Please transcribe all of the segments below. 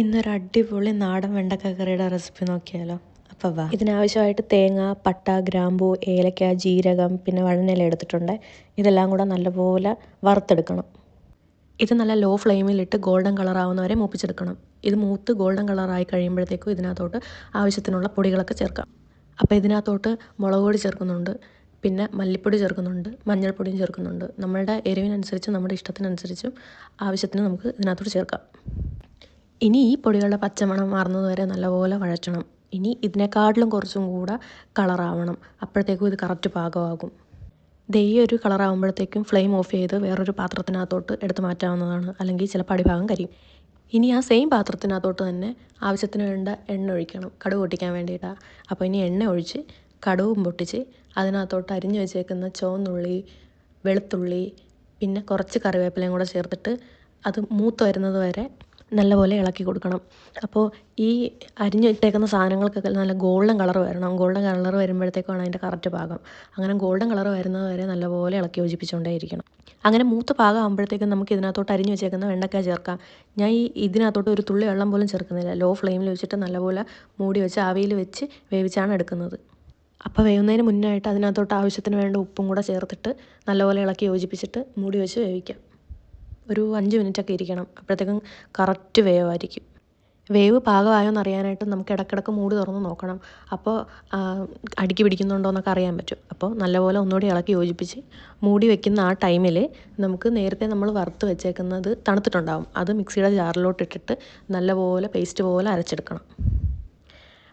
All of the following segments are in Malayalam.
ഇന്നൊരു അടിപൊളി നാടൻ വെണ്ടക്ക കറിയുടെ റെസിപ്പി നോക്കിയാലോ? അപ്പോൾ വാ. ഇതിനാവശ്യമായിട്ട് തേങ്ങ പട്ട ഗ്രാമ്പൂ ഏലക്ക ജീരകം പിന്നെ വഴനില എടുത്തിട്ടുണ്ട്. ഇതെല്ലാം കൂടെ നല്ലപോലെ വറുത്തെടുക്കണം. ഇത് നല്ല ലോ ഫ്ലെയിമിലിട്ട് ഗോൾഡൻ കളർ ആവുന്നവരെ മൂപ്പിച്ചെടുക്കണം. ഇത് മൂത്ത് ഗോൾഡൻ കളറായി കഴിയുമ്പോഴത്തേക്കും ഇതിനകത്തോട്ട് ആവശ്യത്തിനുള്ള പൊടികളൊക്കെ ചേർക്കാം. അപ്പോൾ ഇതിനകത്തോട്ട് മുളക് പൊടി ചേർക്കുന്നുണ്ട്. പിന്നെ മല്ലിപ്പൊടി ചേർക്കുന്നുണ്ട്. മഞ്ഞൾപ്പൊടിയും ചേർക്കുന്നുണ്ട്. നമ്മളുടെ എരിവിനനുസരിച്ച് നമ്മുടെ ഇഷ്ടത്തിനനുസരിച്ചും ആവശ്യത്തിന് നമുക്ക് ഇതിനകത്തോട്ട് ചേർക്കാം. ഇനി ഈ പൊടികളുടെ പച്ചമണം മാറുന്നത് വരെ നല്ലപോലെ വഴറ്റണം. ഇനി ഇതിനെക്കാട്ടിലും കുറച്ചും കൂടെ കളറാവണം അപ്പോഴത്തേക്കും ഇത് കറക്റ്റ് പാകമാകും. ദേ ഈ ഒരു കളറാകുമ്പോഴത്തേക്കും ഫ്ലെയിം ഓഫ് ചെയ്ത് വേറൊരു പാത്രത്തിനകത്തോട്ട് എടുത്ത് മാറ്റാവുന്നതാണ്. അല്ലെങ്കിൽ ചിലപ്പോൾ അടിഭാഗം കരിയും. ഇനി ആ സെയിം പാത്രത്തിനകത്തോട്ട് തന്നെ ആവശ്യത്തിന് വേണ്ട എണ്ണ ഒഴിക്കണം. കടുക് പൊട്ടിക്കാൻ വേണ്ടിയിട്ടാണ് അപ്പോൾ ഇനി എണ്ണ ഒഴിച്ച് കടുവും പൊട്ടിച്ച് അതിനകത്തോട്ട് അരിഞ്ഞു വെച്ചേക്കുന്ന ചുവന്നുള്ളി വെളുത്തുള്ളി പിന്നെ കുറച്ച് കറിവേപ്പിലയും കൂടെ ചേർത്തിട്ട് അത് മൂത്ത് വരുന്നത് വരെ നല്ലപോലെ ഇളക്കി കൊടുക്കണം. അപ്പോൾ ഈ അരിഞ്ഞു ഇട്ടേക്കുന്ന സാധനങ്ങൾക്കൊക്കെ നല്ല ഗോൾഡൻ കളർ വരണം. ഗോൾഡൻ കളർ വരുമ്പോഴത്തേക്കാണ് അതിന്റെ കറക്റ്റ് പാകം. അങ്ങനെ ഗോൾഡൻ കളർ വരുന്നത് വരെ നല്ലപോലെ ഇളക്കി യോജിപ്പിച്ചുകൊണ്ടേ ഇരിക്കണം. അങ്ങനെ മൂത്ത് പാകമാകുമ്പോഴത്തേക്കും നമുക്ക് ഇതിനകത്തോട്ട് അരിഞ്ഞു വെച്ചേക്കുന്ന വെണ്ടക്ക ചേർക്കാം. ഞാൻ ഈ ഇതിനകത്തോട്ട് ഒരു തുള്ളി വെള്ളം പോലും ചേർക്കുന്നില്ല. ലോ ഫ്ലെയിമിൽ വെച്ചിട്ട് നല്ലപോലെ മൂടി വെച്ച് ആവിയിൽ വെച്ച് വേവിച്ചാണ് എടുക്കുന്നത്. അപ്പോൾ വേവുന്നതിന് മുന്നായിട്ട് അതിനകത്തോട്ട് ആവശ്യത്തിന് വേണ്ട ഉപ്പും കൂടെ ചേർത്തിട്ട് നല്ലപോലെ ഇളക്കി യോജിപ്പിച്ചിട്ട് മൂടി വെച്ച് വേവിക്കാം. ഒരു അഞ്ച് മിനിറ്റൊക്കെ ഇരിക്കണം. അപ്പോഴത്തേക്കും കറക്റ്റ് വേവായിരിക്കും വേവ് പാകമായോ എന്നറിയാനായിട്ട് നമുക്ക് ഇടക്കിടക്ക് മൂടി തുറന്ന് നോക്കണം. അപ്പോൾ അടുക്കി പിടിക്കുന്നുണ്ടോ എന്നൊക്കെ അറിയാൻ പറ്റും. അപ്പോൾ നല്ലപോലെ ഒന്നുകൂടി ഇളക്കി യോജിപ്പിച്ച് മൂടി വെക്കുന്ന ആ ടൈമിൽ നമുക്ക് നേരത്തെ നമ്മൾ വറുത്ത് വെച്ചേക്കുന്നത് തണുത്തിട്ടുണ്ടാവും. അത് മിക്സിയുടെ ജാറിലോട്ട് ഇട്ടിട്ട് നല്ലപോലെ പേസ്റ്റ് പോലെ അരച്ചെടുക്കണം.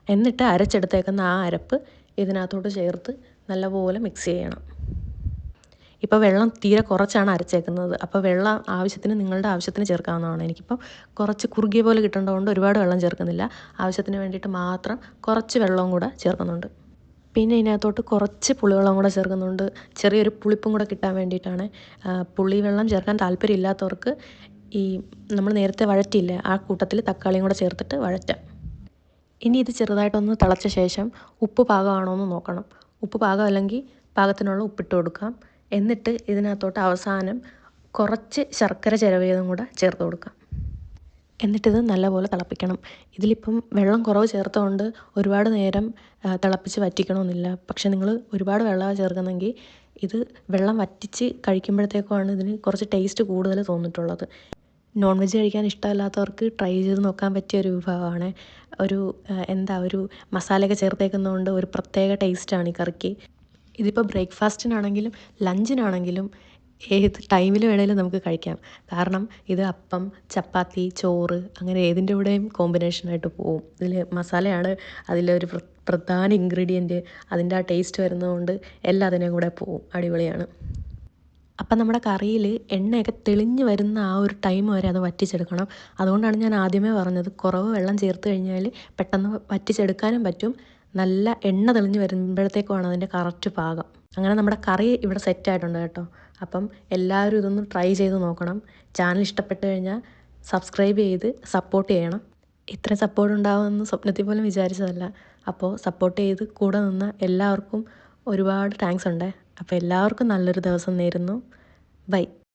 എന്നിട്ട് അരച്ചെടുത്തേക്കുന്ന ആ അരപ്പ് ഇതിനകത്തോട്ട് ചേർത്ത് നല്ലപോലെ മിക്സ് ചെയ്യണം. ഇപ്പോൾ വെള്ളം തീരെ കുറച്ചാണ് അരച്ചേക്കുന്നത്. അപ്പോൾ വെള്ളം ആവശ്യത്തിന് നിങ്ങളുടെ ആവശ്യത്തിന് ചേർക്കാവുന്നതാണ്. എനിക്കിപ്പം കുറച്ച് കുറുകിയ പോലെ കിട്ടേണ്ടതുകൊണ്ട് ഒരുപാട് വെള്ളം ചേർക്കുന്നില്ല. ആവശ്യത്തിന് വേണ്ടിയിട്ട് മാത്രം കുറച്ച് വെള്ളവും കൂടെ ചേർക്കുന്നുണ്ട്. പിന്നെ ഇതിനകത്തോട്ട് കുറച്ച് പുളിവെള്ളം കൂടെ ചേർക്കുന്നുണ്ട്. ചെറിയൊരു പുളിപ്പും കൂടെ കിട്ടാൻ വേണ്ടിയിട്ടാണ് പുളിവെള്ളം ചേർക്കാൻ താല്പര്യമില്ലാത്തവർക്ക് ഈ നമ്മൾ നേരത്തെ വഴറ്റിയില്ലേ ആ കൂട്ടത്തിൽ തക്കാളിയും കൂടെ ചേർത്തിട്ട് വഴറ്റാം. ഇനി ഇത് ചെറുതായിട്ടൊന്ന് തിളച്ച ശേഷം ഉപ്പ് പാകമാണോ എന്ന് നോക്കണം. ഉപ്പ് പാകമല്ലെങ്കിൽ പാകത്തിനുള്ള ഉപ്പിട്ട് കൊടുക്കാം. എന്നിട്ട് ഇതിനകത്തോട്ട് അവസാനം കുറച്ച് ശർക്കര ചിരവിയതും കൂടെ ചേർത്ത് കൊടുക്കാം. എന്നിട്ടിത് നല്ലപോലെ തിളപ്പിക്കണം. ഇതിലിപ്പം വെള്ളം കുറവ് ചേർത്തുകൊണ്ട് ഒരുപാട് നേരം തിളപ്പിച്ച് വറ്റിക്കണമെന്നില്ല പക്ഷെ നിങ്ങൾ ഒരുപാട് വെള്ളമാണ് ചേർക്കുന്നെങ്കിൽ ഇത് വെള്ളം വറ്റിച്ച് കഴിക്കുമ്പോഴത്തേക്കുമാണ് ഇതിന് കുറച്ച് ടേസ്റ്റ് കൂടുതൽ തോന്നിയിട്ടുള്ളത്. നോൺ വെജ് കഴിക്കാൻ ഇഷ്ടമല്ലാത്തവർക്ക് ട്രൈ ചെയ്ത് നോക്കാൻ പറ്റിയ ഒരു വിഭവമാണ്. ഒരു എന്താ ഒരു മസാലയൊക്കെ ചേർത്തേക്കുന്നതുകൊണ്ട് ഒരു പ്രത്യേക ടേസ്റ്റാണ് ഈ കറിക്ക്. ഇതിപ്പോൾ ബ്രേക്ക്ഫാസ്റ്റിനാണെങ്കിലും ലഞ്ചിനാണെങ്കിലും ഏത് ടൈമിൽ വേണേലും നമുക്ക് കഴിക്കാം. കാരണം ഇത് അപ്പം ചപ്പാത്തി ചോറ് അങ്ങനെ ഏതിന്റെ കൂടെയും കോമ്പിനേഷനായിട്ട് പോവും. ഇതിൽ മസാലയാണ് അതിലൊരു പ്രധാന ഇൻഗ്രീഡിയന്റ്. അതിന്റെ ആ ടേസ്റ്റ് വരുന്നതുകൊണ്ട് എല്ലാം അതിനെയും കൂടെ പോവും. അടിപൊളിയാണ്. അപ്പം നമ്മുടെ കറിയിൽ എണ്ണയൊക്കെ തെളിഞ്ഞ് വരുന്ന ആ ഒരു ടൈം വരെ അത് വറ്റിച്ചെടുക്കണം. അതുകൊണ്ടാണ് ഞാൻ ആദ്യമേ പറഞ്ഞത് കുറവ് വെള്ളം ചേർത്ത് കഴിഞ്ഞാൽ പെട്ടെന്ന് വറ്റിച്ചെടുക്കാനും പറ്റും. നല്ല എണ്ണ തെളിഞ്ഞ് വരുമ്പോഴത്തേക്കുമാണ് അതിന്റെ കറക്റ്റ് പാകം. അങ്ങനെ നമ്മുടെ കറി ഇവിടെ സെറ്റായിട്ടുണ്ട് കേട്ടോ. അപ്പം എല്ലാവരും ഇതൊന്ന് ട്രൈ ചെയ്ത് നോക്കണം. ചാനൽ ഇഷ്ടപ്പെട്ട് കഴിഞ്ഞാൽ സബ്സ്ക്രൈബ് ചെയ്ത് സപ്പോർട്ട് ചെയ്യണം. ഇത്ര സപ്പോർട്ട് ഉണ്ടാവുമെന്ന് സ്വപ്നത്തിൽ പോലും വിചാരിച്ചതല്ല. അപ്പോൾ സപ്പോർട്ട് ചെയ്ത് കൂടെ നിന്ന എല്ലാവർക്കും ഒരുപാട് താങ്ക്സ് ഉണ്ട്. അപ്പോൾ എല്ലാവർക്കും നല്ലൊരു ദിവസം നേരുന്നു. ബൈ